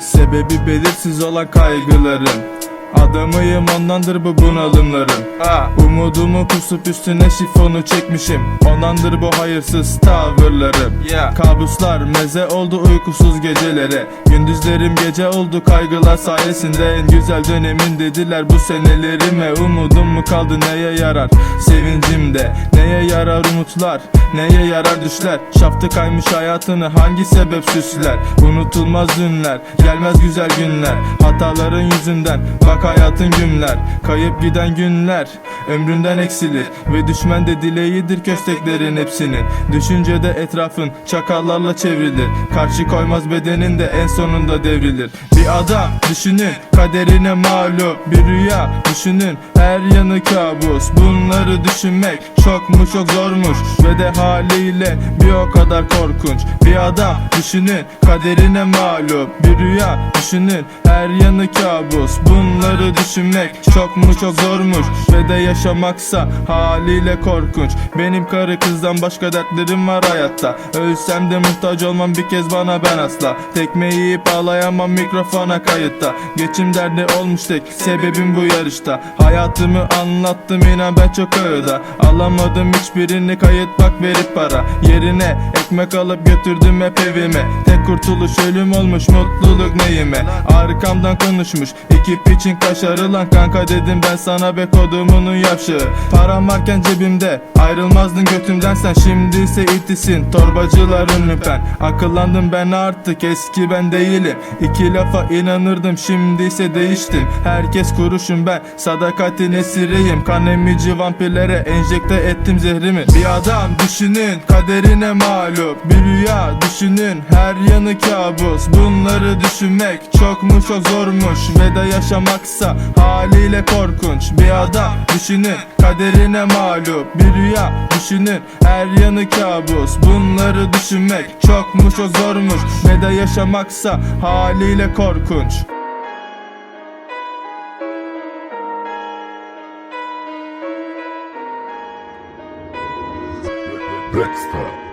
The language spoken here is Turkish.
Sebebi belirsiz olan kaygılarım Adamıyım ondandır bu bunalımlarım. Ha. Umudumu kusup üstüne şifonu çekmişim. Ondandır bu hayırsız tavırlarım. Yeah. Kabuslar meze oldu uykusuz gecelere. Gündüzlerim gece oldu kaygılar sayesinde. En güzel dönemin dediler bu senelerime. Umudum mu kaldı neye yarar? Sevincimde Neye yarar umutlar? Neye yarar düşler? Şaftı kaymış hayatını hangi sebep süsler? Unutulmaz dünler gelmez güzel günler. Hataların yüzünden bak hayatın günler. Kayıp giden günler ömründen eksilir Ve düşmen de dileğidir kösteklerin hepsinin. Düşüncede etrafın çakallarla çevrilir Karşı koymaz bedenin de en sonunda devrilir. Bir adam düşünün kaderine mağlup. Bir rüya düşünün her yanı kabus. Bunları düşünmek çok mu çok zormuş? Ve de haliyle bir o kadar korkunç. Bir adam düşünün kaderine mağlup. Bir rüya düşünün her yanı kabus. Bunları düşünmek çok mu çok zormuş? Ve de yaşamaksa haliyle korkunç. Benim karı kızdan başka dertlerim var hayatta. Ölsem de muhtaç olmam bir kez bana ben asla. Tekme yiyip ağlayamam mikrofona kayıtta. Geçim derdi olmuş tek sebebim bu yarışta. Hayatımı anlattım inan ben çok ağırda. Alamadım hiçbirini kayıt bak verip para. Yerine ekmek alıp götürdüm hep evime Kurtuluş ölüm olmuş mutluluk neyime? Arkamdan konuşmuş ekip için kaşarı lan kanka dedim ben sana be kodumunun yavşağı Param varken cebimde ayrılmazdın götümden sen Şimdi ise itisin torbacıların lüpen Akıllandım ben artık eski ben değilim. İki lafa inanırdım şimdi ise değiştim. Herkes kuruşum ben sadakatin esiriyim. Kan emici vampirlere enjekte ettim zehrimi. Bir adam düşünün kaderine mağlup. Bir rüya düşünün her yanı kabus. Bunları düşünmek çok mu çok zormuş? Ve de yaşamaksa haliyle korkunç. Bir adam düşünün kaderine mağlup. Bir rüya düşünün her yanı kabus. Bunları düşünmek çok mu çok zormuş? Ve de yaşamaksa haliyle korkunç. Dexter.